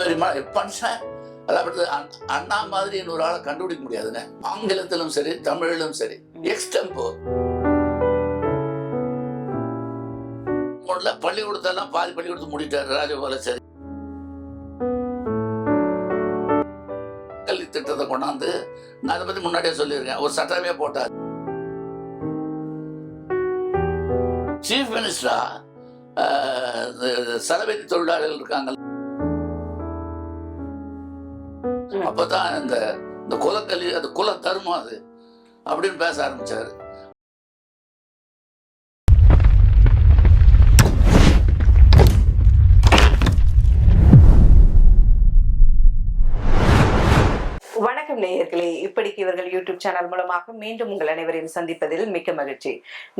பெரிய மனுஷன் அதாவது அண்ணா மாதிரி இன்னொரு ஆளை கண்டுபிடிக்க முடியாதுன்னு ஆங்கிலத்திலும் சரி தமிழிலும் சரி எக்ஸ்டெம்போ ஒன்றில் பள்ளிக்கூடத்தெல்லாம் பாதி பள்ளிக்கூடத்து முடித்தார் ராஜகோபாலாச்சாரி கல்வி திட்டத்தை கொண்டாந்து நான் அதை பத்தி முன்னாடியே சொல்லியிருக்கேன் ஒரு சட்டமே போட்டார். சீஃப் மினிஸ்டரா சலவை தொழிலாளர்கள் இருக்காங்க. அப்பதான் இந்த இந்த குலக்கல்வி அது குல தர்மம் அது அப்படின்னு பேச ஆரம்பிச்சாரு. நேயர்களே இவர்கள் யூடியூப் சேனல் மூலமாக மீண்டும் உங்கள் அனைவரையும் சந்திப்பதில் மிக்க மகிழ்ச்சி.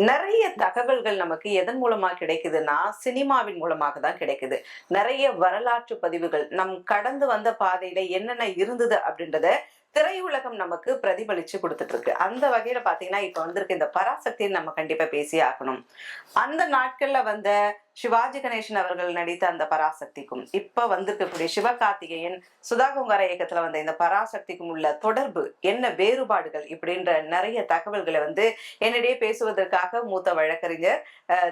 நிறைய தகவல்கள் நமக்கு எதன் மூலமா கிடைக்குதுன்னா சினிமாவின் மூலமாக தான் கிடைக்குது. நிறைய வரலாற்று பதிவுகள் நம் கடந்து வந்த பாதையில என்னென்ன இருந்தது அப்படின்றத திரையுலகம் நமக்கு பிரதிபலிச்சு கொடுத்துட்டு இருக்கு அந்த வகையில பாத்தீங்கன்னா இப்ப வந்திருக்க இந்த பராசக்தியை நம்ம கண்டிப்பா பேசி ஆகணும். அந்த நாட்கள்ல வந்த சிவாஜி கணேசன் அவர்கள் நடித்த அந்த பராசக்திக்கும் இப்ப வந்திருக்கக்கூடிய சிவகார்த்திகேயன் சுதாகுங்கார இயக்கத்துல வந்த இந்த பராசக்திக்கும் உள்ள தொடர்பு என்ன வேறுபாடுகள் இப்படின்ற நிறைய தகவல்களை வந்து என்னிடையே பேசுவதற்காக மூத்த வழக்கறிஞர்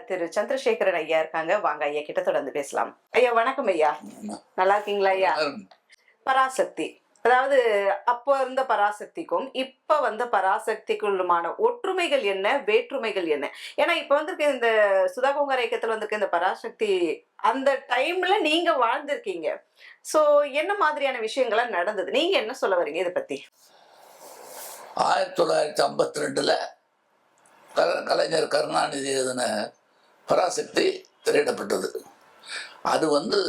திரு சந்திரசேகரன் ஐயா இருக்காங்க. வாங்க ஐயா கிட்ட தொடர்ந்து பேசலாம். ஐயா வணக்கம் ஐயா. நல்லா இருக்கீங்களா ஐயா? பராசக்தி. அதாவது அப்போ இருந்த பராசக்திக்கும் இப்போ வந்த பராசக்திக்குள்ளுமான ஒற்றுமைகள் என்ன வேற்றுமைகள் என்ன? ஏன்னா இப்போ வந்திருக்க இந்த சுதா சுதாகுமார் இயக்கத்தில் வந்திருக்க இந்த பராசக்தி அந்த டைம்ல நீங்க வாழ்ந்திருக்கீங்க. ஸோ என்ன மாதிரியான விஷயங்கள்லாம் நடந்தது? நீங்க என்ன சொல்ல வரீங்க இதை பத்தி? ஆயிரத்தி தொள்ளாயிரத்தி ஐம்பத்தி ரெண்டுல கலைஞர் கருணாநிதி எழுதின பராசக்தி திரையிடப்பட்டது. அது வந்து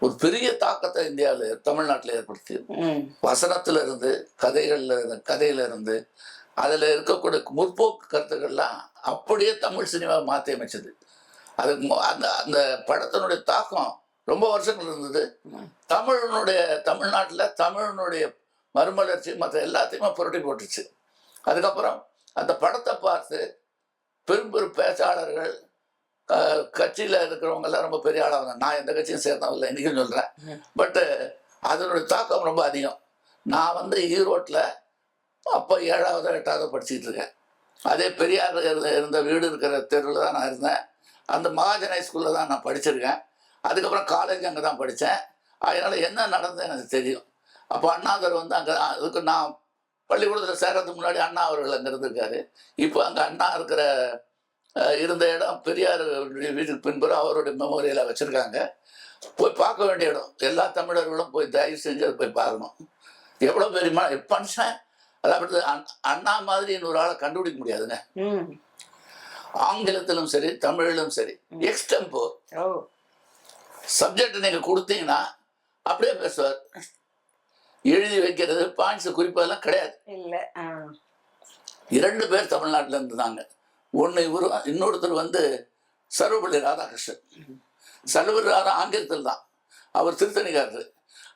ஒரு பெரிய தாக்கத்தை இந்தியாவில் தமிழ்நாட்டில் ஏற்படுத்தியது ம், வசனத்துல இருந்து கதைகள்ல இருந்து கதையில இருந்து அதுல இருக்கக்கூடிய முற்போக்கு கருத்துக்கள்லாம் அப்படியே தமிழ் சினிமா மாற்றி அமைச்சது. மு- அந்த அந்த படத்தினுடைய தாக்கம் ரொம்ப வருஷங்கள் இருந்தது. தமிழனுடைய தமிழ்நாட்டில் தமிழனுடைய மறுமலர்ச்சி மற்ற எல்லாத்தையுமே புரட்டி போட்டுச்சு. அதுக்கப்புறம் அந்த படத்தை பார்த்து பெரும் பெரும் பேச்சாளர்கள் கட்சியில இருக்கிறவங்க எல்லாம் ரொம்ப பெரிய ஆளாக நான் எந்த கட்சியும் சேர்ந்தவங்க இல்லை இன்னைக்கும் சொல்றேன். ம். பட்டு அதனுடைய தாக்கம் ரொம்ப அதிகம். நான் வந்து ஈரோட்டில் அப்போ ஏழாவது எட்டாவது படிச்சுட்டு இருக்கேன். அதே பெரியார் இருந்த- இருந்த வீடு இருக்கிற தெருவில் தான் நான் இருந்தேன். அந்த மகாஜன் ஹைஸ்கூலில் தான் நான் படிச்சிருக்கேன். அதுக்கப்புறம் காலேஜ் அங்கே தான் படித்தேன் அதனால் என்ன நடந்தது எனக்கு தெரியும். அப்போ அண்ணாதர் வந்து அங்கே அதுக்கு நான் பள்ளிக்கூடத்தில் சேர்றதுக்கு முன்னாடி அண்ணா அவர்கள் அங்கே இருந்திருக்காரு. இப்போ அங்கே அண்ணா இருக்கிற இருந்த இடம் பெரியார் வீட்டுக்கு பின்புறம் அவருடைய மெமோரியலாக வச்சுருக்காங்க. போய் பார்க்க வேண்டிய இடம். எல்லா தமிழர்களும் போய் தயவு செஞ்சு அதை போய் பார்க்கணும். எவ்வளோ பெரிய மனுஷன் அதாவது அண்- அண்ணா மாதிரி இன்னொரு ஆளை கண்டுபிடிக்க முடியாதுங்க. ஆங்கிலத்திலும் சரி தமிழிலும் சரி எக்ஸ்டெம்போ சப்ஜெக்ட் நீங்க கொடுத்தீங்கன்னா அப்படியே பேசுவார். எழுதி வைக்கிறது பாயிண்ட்ஸ் குறிப்பதெல்லாம் கிடையாது. இரண்டு பேர் தமிழ்நாட்டில் இருந்தாங்க ஒன்று இவரும் இன்னொருத்தர் வந்து சர்வப்பள்ளி ராதாகிருஷ்ணன். ராதா ஆங்கிலத்தில் தான். அவர் திருத்தணிக்காரர்.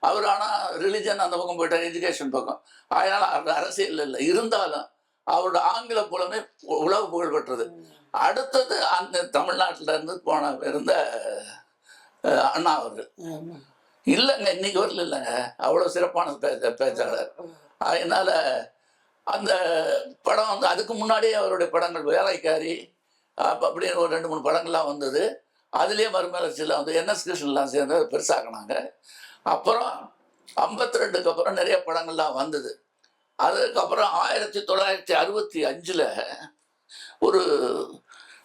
அவர் ஆனால் ரிலிஜன் அந்த பக்கம் போயிட்டார் எஜுகேஷன் பக்கம். அதனால் அவர் அரசியல் இல்லை. இருந்தாலும் அவரோட ஆங்கில புலமே உலக புகழ் பெற்றது. அடுத்தது அந்த தமிழ்நாட்டில் இருந்து போன இருந்த அண்ணா அவர்கள். ம், இல்லைங்க இன்னைக்கு வரல இல்லைங்க. அவ்வளோ சிறப்பான பேச்ச பேச்சாளர். அதனால அந்த படம் வந்து அதுக்கு முன்னாடியே அவருடைய படங்கள் வேலைக்காரி அப்படின்னு ஒரு ரெண்டு மூணு படங்கள்லாம் வந்தது. அதுலேயே மறுமலர்ச்சியில் வந்து என்எஸ் கிருஷ்ணன்லாம் சேர்ந்து அதை பெருசாக்குனாங்க. அப்புறம் ஐம்பத்தி ரெண்டுக்கு அப்புறம் நிறைய படங்கள்லாம் வந்தது. அதுக்கப்புறம் ஆயிரத்தி தொள்ளாயிரத்தி அறுபத்தி அஞ்சில் ஒரு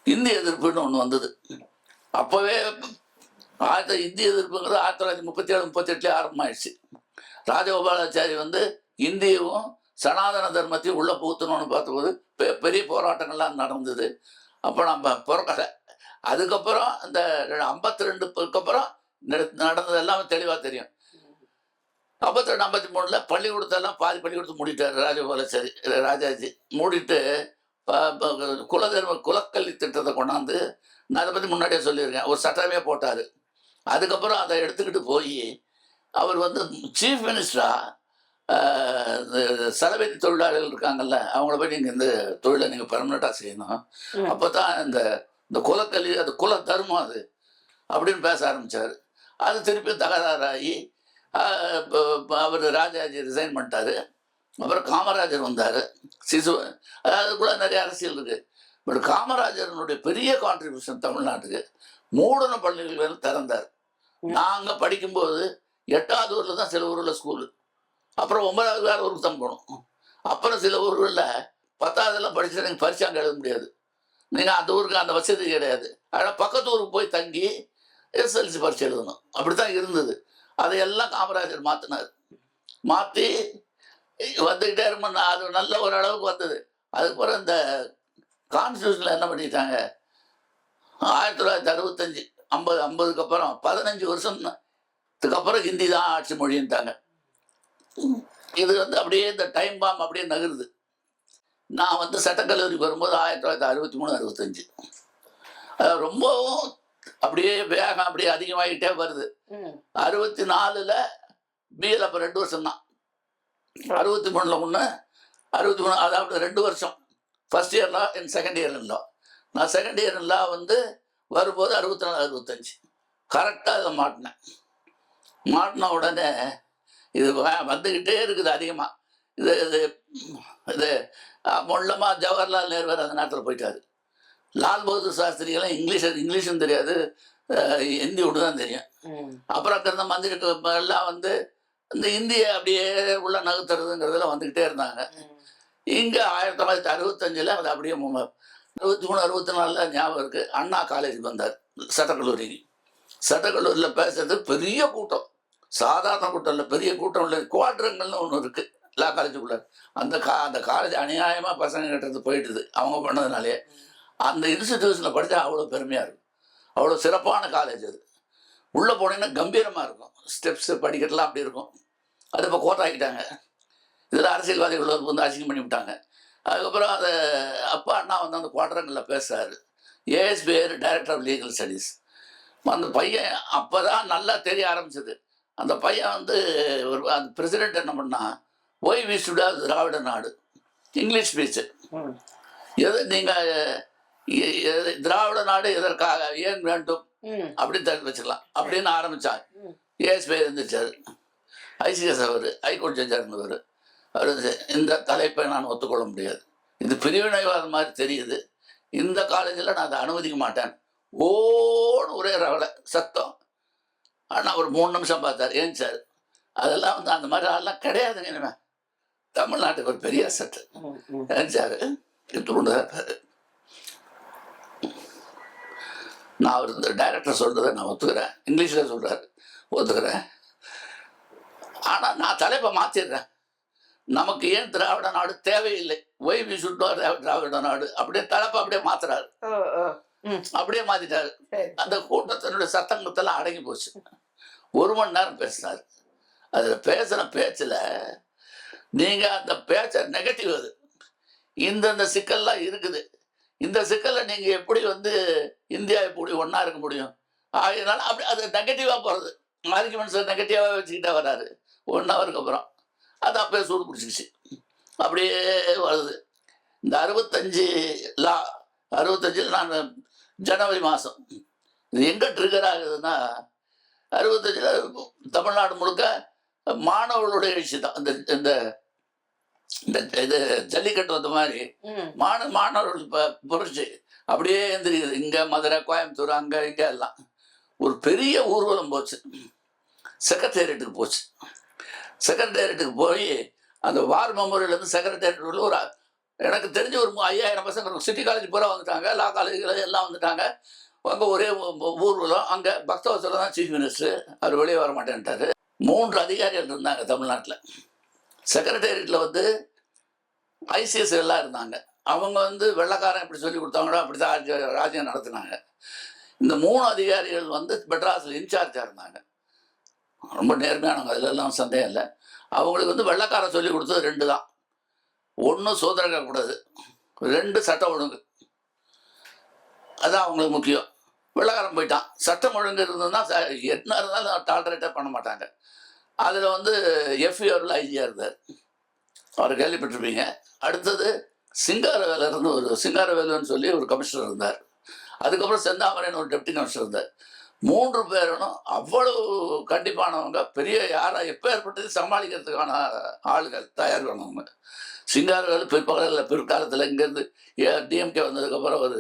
இந்திய எதிர்ப்புன்னு ஒன்று வந்தது. அப்போவே ஆயிரத்தி இந்திய எதிர்ப்புங்கிறது ஆயிரத்தி தொள்ளாயிரத்தி முப்பத்தி ஏழு முப்பத்தி எட்டுலேயே ஆரம்பமாயிடுச்சு. ராஜகோபாலாச்சாரி வந்து இந்தியவும் சனாதன தர்மத்தையும் உள்ளே புகுத்தணும்னு பார்த்தபோது பெ- பெரிய போராட்டங்கள்லாம் நடந்தது. அப்போ நம்ம பிறக்கல அதுக்கப்புறம் இந்த ஐம்பத்தி ரெண்டுக்கு அப்புறம் நடந்தது எல்லாமே தெளிவாக தெரியும். ஐம்பத்தி ரெண்டு ஐம்பத்தி மூணில் பள்ளிக்கூடத்தெல்லாம் பாதி பள்ளிக்கூடத்தை மூடிட்டார் ராஜகோபாலாச்சாரி ராஜாஜி. மூடிட்டு ப- குலதர்ம குலக்கல்வி திட்டத்தை கொண்டாந்து நான் அதை பற்றி முன்னாடியே சொல்லியிருக்கேன். ஒரு சட்டமே போட்டார். அதுக்கப்புறம் அதை எடுத்துக்கிட்டு போய் அவர் வந்து சீஃப் மினிஸ்டராக சலவை தொழிலாளர்கள் இருக்காங்கல்ல அவங்கள போய் நீங்கள் இந்த தொழிலை நீங்கள் பெர்மனெண்ட்டாக செய்யணும். அப்போ தான் இந்த இந்த குலக்கல்வி அது குல தர்மம் அது அப்படின்னு பேச ஆரம்பித்தார் அது திருப்பி தகராறாகி அவர் ராஜாஜி ரிசைன் பண்ணிட்டாரு. அப்புறம் காமராஜர் வந்தார். சிசு அதாவது கூட நிறைய அரசியல் இருக்கு. பட் காமராஜரனுடைய பெரிய கான்ட்ரிபியூஷன் தமிழ்நாட்டுக்கு மூடன பள்ளிகள் திறந்தார். நாங்கள் படிக்கும்போது எட்டாவது ஊரில் தான் சில ஊரில் ஸ்கூலு அப்புறம் ஒன்பதாவது வேறு ஊருக்கு தான் போகணும் அப்புறம் சில ஊர்களில் பத்தாவதெல்லாம் படிச்சு நீங்கள் பரிசாங்க எழுத முடியாது. நீங்கள் அந்த ஊருக்கு அந்த வசதி கிடையாது. ஆனால் பக்கத்து ஊருக்கு போய் தங்கி எஸ்எல்சி பரிசு எழுதணும். அப்படி தான் இருந்தது. அதையெல்லாம் காமராஜர் மாற்றினார் மாற்றி வந்துக்கிட்டே இருமன் அது நல்ல ஒரு அளவுக்கு வந்தது. அதுக்கப்புறம் இந்த கான்ஸ்டியூஷனில் என்ன பண்ணிட்டாங்க? ஆயிரத்தி தொள்ளாயிரத்தி அறுபத்தஞ்சு ஐம்பது ஐம்பதுக்கு அப்புறம் பதினஞ்சு வருஷம் அப்புறம் ஹிந்தி தான் ஆட்சி மொழின்ட்டாங்க. இது வந்து அப்படியே இந்த டைம் பாம் அப்படியே நகருது. நான் வந்து சட்டக்கல்லூரிக்கு வரும்போது ஆயிரத்தி தொள்ளாயிரத்தி அறுபத்தி மூணு அறுபத்தஞ்சு. அது ரொம்பவும் அப்படியே வேகம் அப்படியே அதிகமாகிட்டே வருது. அறுபத்தி நாலில் பிஎல் அப்போ ரெண்டு வருஷம் தான் அறுபத்தி மூணில் ஒன்று அறுபத்தி மூணு அதாவது ரெண்டு வருஷம். ஃபஸ்ட் இயர்ல என் செகண்ட் இயர் இல்லை நான் செகண்ட் இயர் இல்லை வந்து வரும்போது அறுபத்தி நாலு அறுபத்தஞ்சு. கரெக்டாக இதை மாட்டினேன். மாட்டின உடனே இது வந்துக்கிட்டே இருக்குது அதிகமாக இது இது இது மொல்லமாக ஜவஹர்லால் நேரு வேறு அந்த நேரத்தில் போயிட்டாரு. லால் பகதூர் சாஸ்திரிகெல்லாம் இங்கிலீஷ் இங்கிலீஷும் தெரியாது. ஹிந்தி ஒன்று தான் தெரியும். அப்புறம் அங்கே இருந்த மந்திரி எல்லாம் வந்து இந்த இந்தியை அப்படியே உள்ள நகர்த்துறதுங்கிறதுல வந்துக்கிட்டே இருந்தாங்க. இங்கே ஆயிரத்தி தொள்ளாயிரத்தி அறுபத்தஞ்சில் அது அப்படியே அறுபத்தி மூணு அறுபத்தி நாலில் ஞாபகம் இருக்குது அண்ணா காலேஜுக்கு வந்தார். சட்டக்கல்லூரிக்கு. சட்டக்கல்லூரியில் பேசுறதுக்கு பெரிய கூட்டம். சாதாரண கூட்டம் இல்லை பெரிய கூட்டம் இல்லை குவாட்ரங்கள்னு ஒன்று இருக்குது லா காலேஜுக்குள்ள அந்த கா அந்த காலேஜ் அநியாயமாக பசங்க கிட்டது போயிட்டுது அவங்க பண்ணதுனாலே அந்த இன்ஸ்டிடியூஷனில் படித்தா அவ்வளோ பெருமையாக இருக்கும். அவ்வளோ சிறப்பான காலேஜ் அது. உள்ளே போனீங்கன்னா கம்பீரமாக இருக்கும். ஸ்டெப்ஸு படிக்கட்டுலாம் அப்படி இருக்கும். அது இப்போ கோட்டாக்கிட்டாங்க இதில் அரசியல்வாதிகள் வந்து அசிங்கம் பண்ணி விட்டாங்க. அதுக்கப்புறம் அதை அப்பா அண்ணா வந்து அந்த குவாட்ரங்களில் பேசுகிறாரு ASPR director of legal studies அந்த பையன் அப்போ தான் நல்லா தெரிய ஆரம்பிச்சது. அந்த பையன் வந்து ஒரு அந்த பிரசிடென்ட் என்ன பண்ணா ஒய் வி சுடா திராவிட நாடு? இங்கிலீஷ் பேச்சு ம். எது நீங்கள் திராவிட நாடு எதற்காக ஏன் வேண்டும். அப்படின்னு தெரிஞ்சு வச்சுக்கலாம். அப்படின்னு ஆரம்பிச்சாங்க ம். ஏஎஸ்பி இருந்துச்சார் ஐசிஎஸ் அவர் ஹைகோர்ட் ஜட்ஜாக இருந்தவர் அவர் இந்த தலைப்பை நான் ஒத்துக்கொள்ள முடியாது. இது பிரிவினைவாதம் மாதிரி தெரியுது. இந்த காலேஜில் நான் அதை அனுமதிக்க மாட்டேன். ஓடு ஒரே ரவலை சத்தம். ஆனால் ஒரு மூணு நிமிஷம் பார்த்தார். ஏன் சார் அதெல்லாம் வந்து அந்த மாதிரி ஆள்லாம் கிடையாதுங்க இனிமே. தமிழ்நாட்டுக்கு ஒரு பெரிய அசட்டு. ம். ஏன் சார் தான் இருப்பாரு நான் அவர் இந்த டைரக்டர் சொல்றதை நான் ஒத்துக்கிறேன். இங்கிலீஷில் சொல்றாரு. ஒத்துக்கிறேன். ஆனால் நான் தலைப்பை மாற்றிடுறேன் நமக்கு ஏன் திராவிட நாடு தேவையில்லை? ஒய் வி சுட் திராவிட நாடு? அப்படியே தலைப்பை அப்படியே மாத்துறாரு. அப்படியே மாத்திட்டாரு. அந்த கூட்டத்தினுடைய சத்தங்கத்தெல்லாம் அடங்கி போச்சு. ஒரு மணி நேரம் பேசினார். அதில் பேசின பேச்சில் நீங்கள் அந்த பேச்சை நெகட்டிவ் அது. இந்தந்த சிக்கல்லாம் இருக்குது. இந்த சிக்கல்ல நீங்கள் எப்படி வந்து இந்தியா எப்படி ஒன்றா இருக்க முடியும்? ஆகையினால அப்படி அது நெகட்டிவாக போகிறது ஆர்குமெண்ட்ஸை நெகட்டிவாக வச்சுக்கிட்டே வராரு. ஒன் ஹவருக்கு அப்புறம். அது அப்பயே சூடு பிடிச்சிக்கிச்சு அப்படியே வருது. இந்த அறுபத்தஞ்சு லா அறுபத்தஞ்சில் நான் ஜனவரி மாதம் இது எங்கே ட்ரிகர் ஆகுதுன்னா அறுபத்தஞ்சில் தமிழ்நாடு முழுக்க மாணவர்களுடைய எழுச்சி தான். இந்த இந்த இந்த இது ஜல்லிக்கட்டு வந்த மாதிரி. மாண மாணவர்கள் இப்போ புரட்சி. அப்படியே எந்திரிக்குது. இங்கே மதுரை கோயம்புத்தூர் அங்கே இங்கே எல்லாம். ஒரு பெரிய ஊர்வலம் போச்சு. செக்ரட்டேரியட்டுக்கு போச்சு. செக்ரட்டேரியட்டுக்கு போய் அந்த வார் மெமோரியல்லேருந்து செக்ரட்டேரியட் உள்ள ஒரு எனக்கு தெரிஞ்ச ஒரு ஐயாயிரம் பசங்க சிட்டி காலேஜ் பூரா வந்துட்டாங்க. லா காலேஜ் எல்லாம் வந்துட்டாங்க. அங்கே ஒரே ஊர்வலம் அங்கே பக்தவசரம் தான் சீஃப் மினிஸ்டர் அவர் வெளியே வர மாட்டேன்ட்டார். மூன்று அதிகாரிகள் இருந்தாங்க தமிழ்நாட்டில். செக்ரட்டேரியட்டில் வந்து ஐசிஎஸ் எல்லாம் இருந்தாங்க. அவங்க வந்து வெள்ளைக்காரன் எப்படி சொல்லி கொடுத்தாங்களோ அப்படி தான் ராஜ்யம் நடத்தினாங்க. இந்த மூணு அதிகாரிகள் வந்து மெட்ராஸில் இன்சார்ஜாக இருந்தாங்க. ரொம்ப நேர்மையானவங்க. அதிலெல்லாம் சந்தேகம் இல்லை. அவங்களுக்கு வந்து வெள்ளைக்காரன் சொல்லி கொடுத்தது ரெண்டு தான் ஒன்று சுதந்திரம் கூடாது. ரெண்டு சட்டம் ஒழுங்கு. அதான் அவங்களுக்கு முக்கியம். வெள்ளைக்காரன் போயிட்டான். சட்டம் ஒழுங்கு இருந்ததுன்னா என்ன இருந்தாலும் டாலரேட்டே பண்ண மாட்டாங்க. அதில் வந்து எஃப்இஆரில் ஐஜியாக இருந்தார். அவர் கேள்விப்பட்டிருப்பீங்க. அடுத்தது சிங்காரவேல இருந்து ஒரு சிங்காரவேலுன்னு சொல்லி ஒரு கமிஷனர் இருந்தார். அதுக்கப்புறம் செந்தாமரேன்னு ஒரு டெப்டி கமிஷனர் இருந்தார். மூன்று பேரும் அவ்வளவு கண்டிப்பானவங்க பெரிய யாராக எப்போ ஏற்பட்டது சமாளிக்கிறதுக்கான ஆளுகள் தயார் பண்ணவங்க. சிங்காரவேலு பிற்பகலில் பிற்காலத்தில் இங்கேருந்து டிஎம்கே வந்ததுக்கப்புறம் அவர்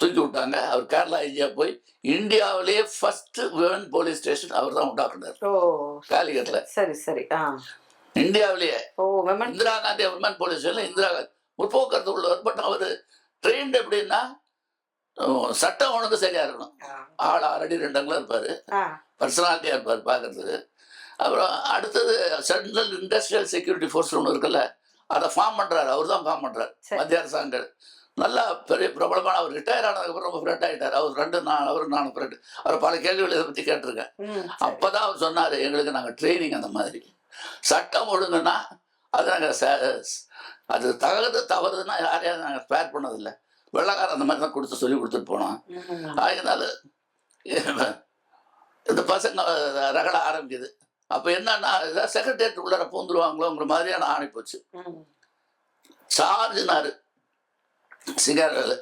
தூக்கி விட்டாங்க. அவர் கேரளா ஐஜியா போய் இந்தியாவிலேயே ஃபர்ஸ்ட் விமன் போலீஸ் ஸ்டேஷன் அவர் தான் உண்டாக்குனார். ஓ காலிகட்டில். சரி சரி இந்தியாவிலேயே. Indira Gandhi women police station Indira Gandhi முற்போக்கத்து உள்ளவர் பட் அவர் ட்ரெயின்ட் எப்படின்னா சட்டம் ஒழுங்கு சரியா இருக்கணும். ஆள் ஆறு அடி ரெண்டு அங்குலம் இருப்பாரு. ஆ. பர்சனாலிட்டியாக இருப்பார் பார்க்கறதுக்கு அப்புறம் அடுத்தது சென்ட்ரல் இண்டஸ்ட்ரியல் செக்யூரிட்டி ஃபோர்ஸ் ஒன்று இருக்குல்ல அதை ஃபார்ம் பண்ணுறாரு அவர் தான் ஃபார்ம் பண்ணுறாரு. மத்திய அரசாங்கம் நல்லா பெரிய பிரபலமான அவர் ரிட்டையர் ஆனதுக்கப்புறம் ரொம்ப ஃப்ரெண்ட் ஆகிட்டார் அவர் ரெண்டு நான் அவர் நானும் ஃப்ரெண்ட் அவர் பல கேள்விகள் இதை பற்றி கேட்டிருக்கேன். அப்போ தான் அவர் சொன்னார் எங்களுக்கு நாங்கள் ட்ரைனிங் அந்த மாதிரி. சட்டம் ஒழுங்குன்னா அது நாங்கள் அது தகது தவறுதுன்னா யாரையும் நாங்கள் ஸ்பேர் பண்ணதில்லை. வெள்ளக்காரன் அந்த மாதிரி தான் கொடுத்து சொல்லி கொடுத்துட்டு போனோம். அதனால இந்த பசங்க ரகட ஆரம்பிக்குது. அப்போ என்னன்னா ஏதாவது செக்ரட்டேரியட் உள்ளார பூந்துருவாங்களோங்கிற மாதிரியான ஆணை போச்சு. சார்ஜினாரு சிகாரில்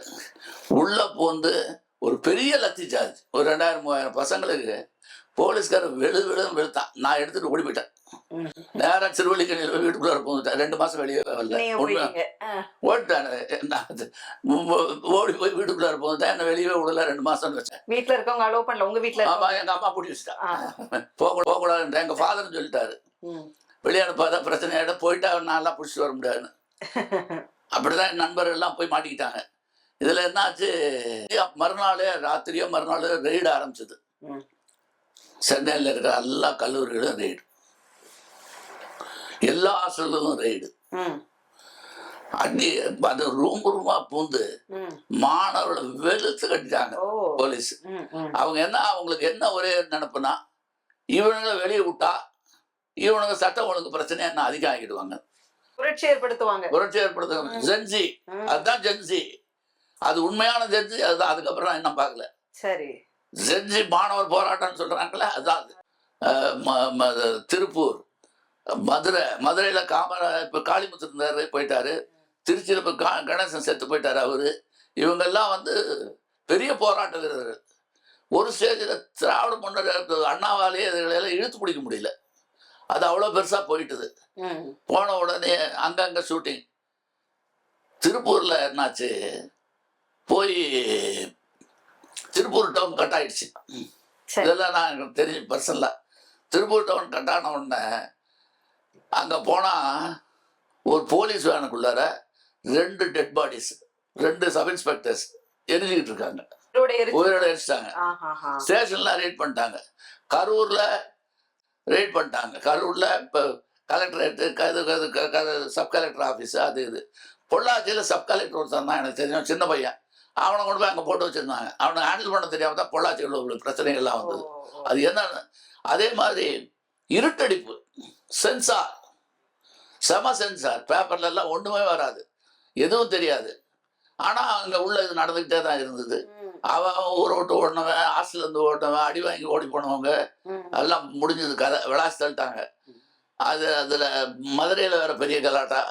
உள்ள பூந்து ஒரு பெரிய லத்தி சார்ஜ் ஒரு ரெண்டாயிரம் மூவாயிரம் பசங்களுக்கு போலீஸ்காரர் வெளு வெளுன்னு வெளுத்தான் நான் எடுத்துட்டு ஓடி போயிட்டேன். நேராக திருவள்ளிக்கணியில் வீட்டுக்குள்ளார பூந்துட்டேன் ரெண்டு மாசம் வெளியே வரல. ஓடிட்டானு ஓடி போய் வீட்டுக்குள்ளார போந்துட்டேன் என்ன வெளியவே விடல. ரெண்டு மாசம்னு வச்சேன். வீட்ல இருக்கவங்க அலோவ் பண்ணல. உங்க வீட்ல ஆமா எங்க அம்மா பிடிச்சி வச்சுட்டா. போக போகக்கூடாது எங்க ஃபாதர் சொல்லிட்டாரு. வெளியே அனுப்பாத பிரச்சனை ஆகிடும் போயிட்டா. நான்லாம் பிடிச்சிட்டு வர முடியாதுன்னு. அப்படிதான் என் நண்பர்கள் எல்லாம் போய் மாட்டிக்கிட்டாங்க. இதுல என்னாச்சு மறுநாளே ராத்திரியோ மறுநாள் ரெய்டு ஆரம்பிச்சது. சென்னையில் இருக்கிற எல்லா கல்லூரிகளும் ரெய்டு. எல்லா ஹாஸ்டல்களும் ரெய்டு. அடி அது ரூம் ரூமா பூந்து. மாணவர்களை வெளுத்து கட்டிட்டாங்க போலீஸ். அவங்க என்ன அவங்களுக்கு என்ன ஒரே நினைப்புனா இவனுங்க வெளியே விட்டா இவனுங்க சட்டம் ஒழுங்கு பிரச்சனை என்ன அதிகம் ஆகிடுவாங்க புரட்சி ஏற்படுத்துவாங்க. புரட்சி ஏற்படுத்துவாங்க. ஜென்சி. அதுதான் ஜென்சி அது உண்மையான ஜென்சி அதுதான் அதுக்கப்புறம் இன்னும் பார்க்கல. சரி. ஜென்சி மாணவர் போராட்டம்னு சொல்றாங்களே அதான் திருப்பூர். மதுரை மதுரையில காமரா இப்ப காளிமுத்து இருந்தாரு போயிட்டாரு. திருச்சியில் இப்போ கா கணேசன் செத்து போயிட்டாரு அவரு. இவங்கெல்லாம் வந்து பெரிய போராட்ட வீரர்கள். ஒரு ஸ்டேஜில் திராவிட முன்னேற்ற அண்ணாவாலேயே இதுகளெல்லாம் இழுத்து பிடிக்க முடியல. அது அவ்வளோ பெருசாக போயிட்டுது. போன உடனே அங்கங்கே ஷூட்டிங். திருப்பூரில் என்னாச்சு? போய் திருப்பூர் டவுன் கட் ஆயிடுச்சு. இதெல்லாம் நான் எனக்கு தெரிஞ்ச பர்சனலாக திருப்பூர் டவுன் கட் ஆன உடனே அங்கே போனால் ஒரு போலீஸ் வேனுக்குள்ளார ரெண்டு டெட் பாடிஸ் ரெண்டு சப் இன்ஸ்பெக்டர்ஸ் எரிஞ்சுக்கிட்டு இருக்காங்க. உயிரோட எரிச்சிட்டாங்க. ஸ்டேஷன்லாம் ரேட் பண்ணிட்டாங்க. கரூரில் ரேட் பண்ணிட்டாங்க. கரூரில் இப்போ கலெக்டரேட்டு சப் கலெக்டர் ஆஃபீஸ் அது இது. பொள்ளாச்சியில் சப் கலெக்டர் ஒருத்தன் தான் எனக்கு தெரியும். சின்ன பையன். அவனை கொண்டு போய் அங்கே போட்டு வச்சுருந்தாங்க. அவனை ஹேண்டில் பண்ண தெரியாம தான் பொள்ளாச்சியில் உள்ள பிரச்சனைகள்லாம் வந்தது. அது என்னன்னு அதே மாதிரி இருட்டடிப்பு சென்சார் செம சென்சார் பேப்பர்ல எல்லாம் ஒன்றுமே வராது. எதுவும் தெரியாது. ஆனால் அங்கே உள்ள இது நடந்துக்கிட்டே தான் இருந்தது. அவன் ஊரை விட்டு ஓடினவன் ஹாஸ்டல்ல இருந்து ஓடினவன் அடி வாங்கி ஓடி போனவங்க. எல்லாம் முடிஞ்சது. கதை விளாசி தள்ளிட்டாங்க அது அதில் மதுரையில் வேற பெரிய கலாட்டா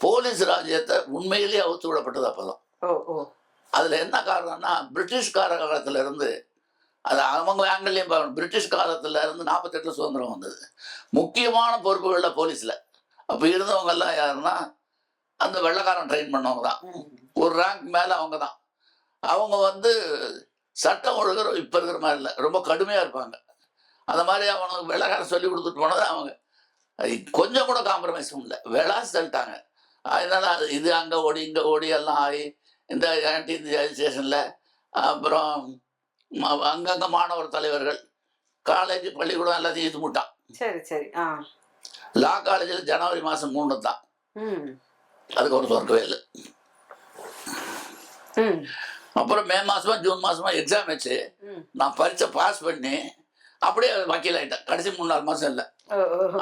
போலீஸ் ராஜ்யத்தை உண்மையிலேயே அவுத்து விடப்பட்டது அப்போதான். அதில் என்ன காரணம்னா பிரிட்டிஷ்கார காலத்துல இருந்து அது அவங்க ஆங்கிலேயும் பார்க்கணும் பிரிட்டிஷ் காலத்தில் இருந்து நாற்பத்தெட்டில் சுதந்திரம் வந்தது. முக்கியமான பொறுப்புகளில் போலீஸில். அப்போ இருந்தவங்கெல்லாம் யாருன்னா அந்த வெள்ளைக்காரன் ட்ரெயின் பண்ணவங்க தான். ஒரு ரேங்க் மேலே அவங்க தான். அவங்க வந்து சட்டம் ஒழுங்கு இப்போ இருக்கிற மாதிரி இல்லை. ரொம்ப கடுமையாக இருப்பாங்க. அந்த மாதிரி அவனுக்கு வெள்ளைக்காரன் சொல்லி கொடுத்துட்டு போனது அவங்க. கொஞ்சம் கூட காம்ப்ரமைஸும் இல்லை. விளாசி தள்ளிட்டாங்க அதனால அது இது அங்கே ஓடி இங்கே ஓடி எல்லாம் ஆகி இந்த ஆன்டி இந்தியா ஸ்டேஷனில் அப்புறம் அங்கங்க மாணவர் தலைவர்கள் காலேஜ் பள்ளிக்கூடம் எல்லாத்தையும் இது முட்டான் சரி சரி. ஆ. லா காலேஜில் ஜனவரி மாதம் மூணு தான் அதுக்கு ஒரு திறக்கவே இல்லை. அப்புறம் மே மாசமா ஜூன் மாசமா எக்ஸாம் வச்சு. நான் பரீட்சை பாஸ் பண்ணி அப்படியே வக்கீல் ஆயிட்டேன் கடைசி மூணு நாலு மாசம் இல்லை.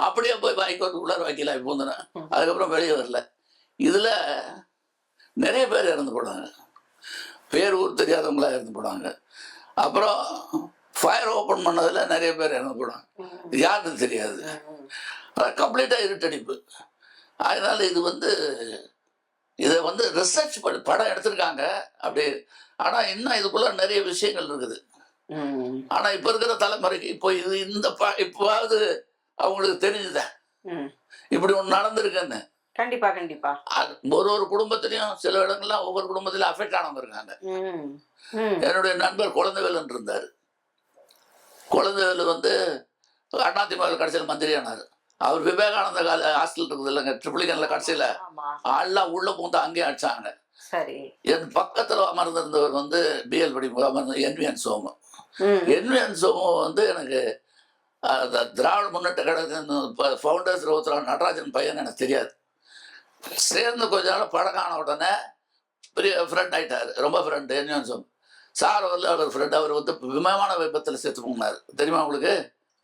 அப்படியே போய் ஹைகோர்ட்டு உள்ளார வக்கீல் ஆகி பூந்தினேன் ம். அதுக்கப்புறம் வெளியே வரல. இதுல நிறைய பேர் இறந்து போனாங்க பேர் ஊர் தெரியாதவங்களா இறந்து போனாங்க அப்புறம் ஃபயர் ஓப்பன் பண்ணதுல நிறைய பேர் இறந்து போனாங்க. யாருன்னு தெரியாது. கம்ப்ளீட்டாக இருட்டடிப்பு. அதனால இது வந்து இதை வந்து ரிசர்ச் பண்ணி படம் எடுத்திருக்காங்க. அப்படி ஆனால் இன்னும் இதுக்குள்ள நிறைய விஷயங்கள் இருக்குது. ம், ஆனா இப்ப இருக்கிற தலைமுறைக்கு இப்போ இது இந்த ப- இப்போவாவது அவங்களுக்கு தெரிஞ்சுதா? ம். இப்படி ஒண்ணு நடந்திருக்குன்னு. கண்டிப்பா கண்டிப்பா. ஒரு ஒரு குடும்பத்திலையும் சில இடங்கள்ல ஒவ்வொரு குடும்பத்திலும் அஃபெக்ட் ஆனவங்க இருக்காங்க. என்னுடைய நண்பர் குழந்தைவேலன் இருந்தார். குழந்தைவேலு வந்து அதிமுக கடைசியில் மந்திரி ஆனார். அவர் விவேகானந்த கால ஹாஸ்டல் இருக்குது இல்லைங்க ட்ரிபிளிகன்ல கடைசியில். ஆள்லாம் உள்ள பூந்து அங்கேயும் அடிச்சாங்க. சரி. என் பக்கத்தில் அமர்ந்திருந்தவர் வந்து பிஎல் படிப்பு அமர்ந்த என்விஎன் சோமு. என்விஎன் சோமு வந்து எனக்கு திராவிட முன்னேற்ற கழகத்தின் ஃபவுண்டர்ஸ் ஒருத்தர் நடராஜன் பையன் எனக்கு தெரியாது. சேர்ந்து கொஞ்ச நாள் பழக்கம் ஆன உடனே பெரிய ஃப்ரெண்ட் ஆயிட்டாரு. ரொம்ப ஃப்ரெண்டு சோமு சார் வந்து அவர் ஃப்ரெண்ட் அவர் வந்து விமான விபத்தில் சேர்த்து போனார். தெரியுமா உங்களுக்கு?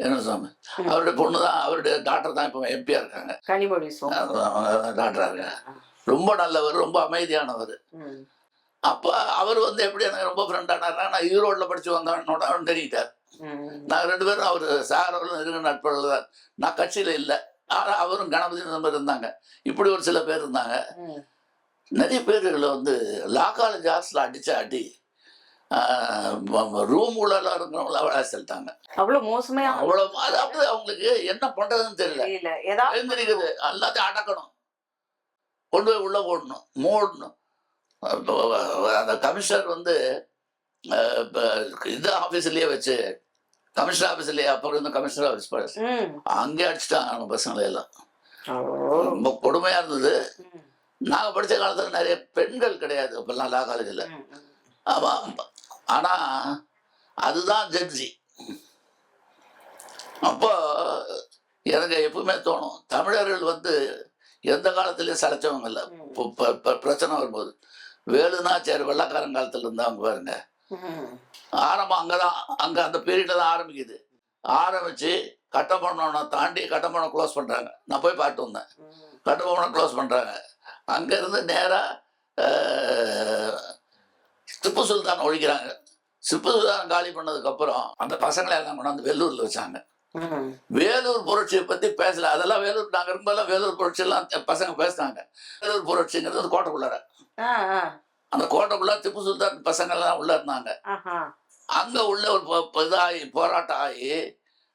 என்ன சுவாமி. அவருடைய பொண்ணு தான் அவருடைய டாக்டர் தான் இப்போ எம்பியா இருக்காங்க. டாக்டரா இருக்காங்க. ரொம்ப நல்லவர் ரொம்ப அமைதியானவர். அப்போ அவர் வந்து எப்படி எனக்கு ரொம்ப ஃப்ரெண்ட் ஆனார்னா நான் ஈரோட்டில் படித்து வந்தவனோட அவன் தெரியிட்டார் நாங்கள் ரெண்டு பேரும் அவர் சார் அவர்களும் இருக்க நட்பர்கள் தான். நான் கட்சியில் இல்லை. ஆனால் அவரும் கணபதி நம்பர் இருந்தாங்க. இப்படி ஒரு சில பேர் இருந்தாங்க. நிறைய பேர்களை வந்து லா காலேஜ் ஹாஸ்டலில் அடிச்சு அடி ரூம் உள்ளலாம் இருக்கிறவங்கள செலுத்தாங்க அவ்வளவு மோசமையா அவ்வளோ அதாவது அவங்களுக்கு என்ன பண்ணுறதுன்னு தெரியல. எழுந்திருக்குது எல்லாத்தையும் அடக்கணும். கொண்டு போய் உள்ள போடணும் மூடணும். அந்த கமிஷனர் வந்து இது ஆஃபீஸ்லயே வச்சு கமிஷனர் ஆஃபீஸ்லயே அப்புறம் இந்த கமிஷனர் ஆஃபீஸ். ம், அங்கே அடிச்சுட்டாங்க அவங்க பசங்களை எல்லாம் ரொம்ப கொடுமையா இருந்தது. ம், நாங்க படிச்ச காலத்துல நிறைய பெண்கள் கிடையாது இப்பெல்லாம் லா காலேஜில். ம், ம். ஆமா. ஆனா அதுதான் ஜட்ஜி அப்போ எனக்கு எப்பவுமே தோணும் தமிழர்கள் வந்து எந்த காலத்துலயும் சளைச்சவங்க இல்லை. பிரச்சனை வரும்போது. வேலுனா சரி வெள்ளக்காரன் காலத்துல இருந்தாங்க பாருங்க. ஆரம்பம் அங்கதான். அங்க அந்த பீரியட்ல தான் ஆரம்பிக்குது. ஆரம்பிச்சு கட்டபொம்மனை தாண்டி கட்டபொம்மனை க்ளோஸ் பண்றாங்க. நான் போய் பார்த்து வந்தேன். ம். கட்டபொம்மனை க்ளோஸ் பண்றாங்க. அங்க இருந்து நேரா திப்பு சுல்தான் ஒழிக்கிறாங்க. திப்பு சுல்தான் காலி பண்ணதுக்கு அப்புறம் அந்த பசங்களை எல்லாம் கொண்டாந்து வெள்ளூர்ல வச்சாங்க. வேலூர் புரட்சியை பத்தி பேசல. அதெல்லாம் வேலூர் நாங்க இருக்கும்போதெல்லாம் வேலூர் புரட்சி எல்லாம் பசங்க பேசினாங்க. வேலூர் புரட்சிங்கிறது வந்து கோட்டைக்குள்ளார. அந்த கோட்டைக்குள்ள திப்பு சுல்தான் பசங்க எல்லாம் உள்ள இருந்தாங்க. அங்க உள்ள ஒரு இதாகி போராட்டம் ஆகி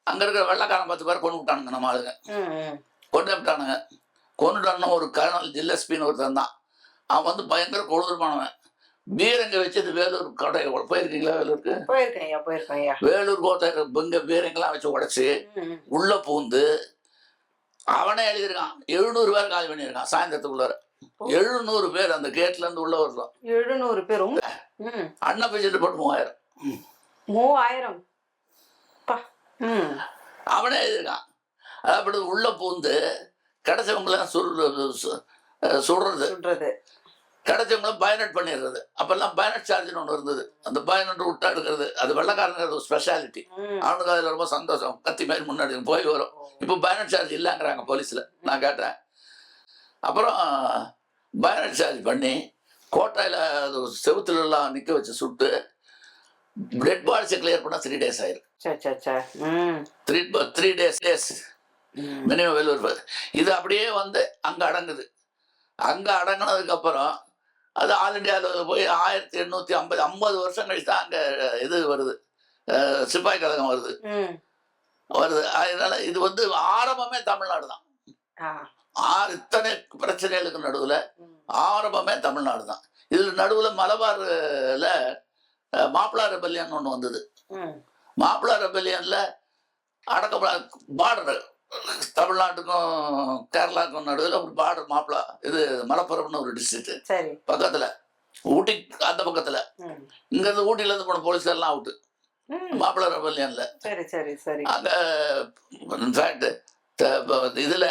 அங்க இருக்கிற வெள்ளக்காரன் பத்து பேர் கொண்டு விட்டானுங்க நம்ம ஆளுங்க. கொண்டு விட்டானுங்க. கொண்டுட்டானு ஒரு கர்னல் ஜில்லஸ்பின்னு ஒருத்தன் தான். அவன் வந்து பயங்கர கொடூரமானவன். பீரங்க வச்சது வேலூர் கோட்டை போயிருக்கீங்களா வேலூருக்கு? வேலூர் கோட்டை இங்க பீரங்கெல்லாம் வச்சு உடைச்சு. உள்ள பூந்து அவனே எழுதியிருக்கான். எழுநூறு பேர் காலி பண்ணியிருக்கான் சாயந்தரத்துக்குள்ளார. எழுநூறு பேர் அந்த கேட்ல இருந்து உள்ள வருதான் எழுநூறு பேரும் ம், அண்ணன் பிச்சுட்டு போட்டு மூவாயிரம். மூவாயிரம். அவனே எழுதியிருக்கான். அப்படி உள்ள பூந்து கிடைச்சவங்களாம் சுடுறது. சுடுறது. சொல்றது கிடைச்சவங்கள பயனட் பண்ணிடுறது. அப்பெல்லாம் பயனட் சார்ஜ்னு ஒன்று இருந்தது. அந்த பயனட் விட்டா எடுக்கிறது. அது வெள்ளக்காரங்க ஒரு ஸ்பெஷாலிட்டி. அவனுக்கு அதில் ரொம்ப சந்தோஷம். கத்தி மாதிரி முன்னாடி போய் வரும். இப்போ பயனட் சார்ஜ் இல்லைங்கிறாங்க போலீஸில் நான் கேட்டேன். அப்புறம் பயனட் சார்ஜ் பண்ணி கோட்டையில் அது செவுத்துல எல்லாம் நிற்க வச்சு சுட்டு டெட் பாடிஸை கிளியர் பண்ணால் த்ரீ டேஸ் ஆயிருக்கு சே, சே, சே. ம், three three days days. Minimum Vellore பார். இது அப்படியே வந்து அங்கே அடங்குது அங்கே அடங்கினதுக்கு அப்புறம் அது ஆல் இண்டியாவில் போய் ஆயிரத்தி எண்ணூற்றி ஐம்பது ஐம்பது வருஷம் கழிச்சு தான் அங்கே இது வருது சிப்பாய் கழகம் வருது. வருது அதனால இது வந்து ஆரம்பமே தமிழ்நாடு தான். ஆறு இத்தனை பிரச்சனைகளுக்கு நடுவில். ஆரம்பமே தமிழ்நாடு தான். இதில் நடுவில் மலபாரில் மாப்பிளா ரெபல்லியன் ஒன்று வந்தது. மாப்பிளா ரெபல்லியனில் அடக்க பார்டர் தமிழ்நாட்டுக்கும் கேரளாவுக்கும் நடுவில் ஒரு பார்டர் மாப்பிளா இது மலப்புரம்னு ஒரு டிஸ்ட்ரிக்ட் பக்கத்தில். ஊட்டி அந்த பக்கத்தில். ம். இங்கேருந்து ஊட்டியிலேருந்து போன போலீஸ் எல்லாம் அவுட்டு ம். மாப்பிளா ரெபல்லியனில் சரி சரி சரி. அங்கே இன்ஃபேக்ட் இதில்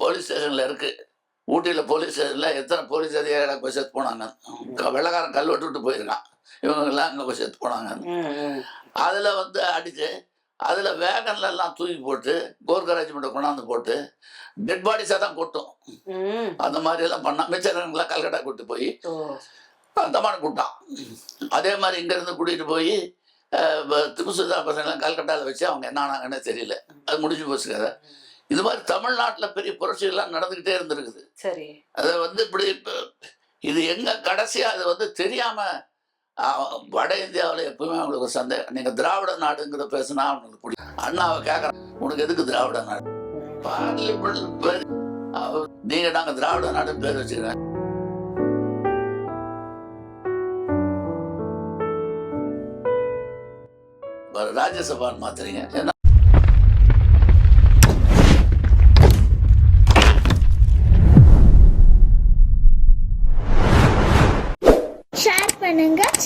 போலீஸ் ஸ்டேஷனில் இருக்குது ஊட்டியில் போலீஸ் ஸ்டேஷனில் எத்தனை போலீஸ் அதிகாரிகளை போய் செத்து போனாங்க. வெள்ளைக்காரன் கல்வெட்டு விட்டு போயிருக்கான். இவங்கெல்லாம் அங்கே போய் செத்து போனாங்க. அதில் வந்து அடித்து அதில் வேகன்ல எல்லாம் தூக்கி போட்டு கோர்க்கா ரெஜிமெண்ட்டை கொண்டாந்து போட்டு டெட் பாடிஸாக தான் கொட்டும். அந்த மாதிரி எல்லாம் பண்ணா மிச்சரங்களாம் கல்கட்டா கூட்டு போய். அந்தமான கூட்டான். அதே மாதிரி இங்கேருந்து கூட்டிகிட்டு போய் திப்புசுதா பசங்களாம் கல்கட்டாவில் வச்சு அவங்க என்ன ஆனாங்கன்னு தெரியல. அது முடிஞ்சு போச்சு கதை இது மாதிரி தமிழ்நாட்டில் பெரிய புரட்சிகள்லாம் நடந்துக்கிட்டே இருந்திருக்குது. சரி. அதை வந்து இப்படி இப்ப இது எங்க கடைசியா அது வந்து தெரியாம வட இந்தியாவில் எப்பவுமே அவங்களுக்கு சந்தேகம். நீங்கள் திராவிட நாடுங்கிறத பேசுனா அவனுக்கு பிடிக்கும் அண்ணாவை கேட்குறான் உனக்கு எதுக்கு திராவிட நாடு? பார்லிமெண்ட் பேர் நீங்கள் நாங்கள் திராவிட நாடுன்னு பேர் வச்சுக்கிறேன். ராஜ்யசபான்னு மாத்துறீங்க. என்ன?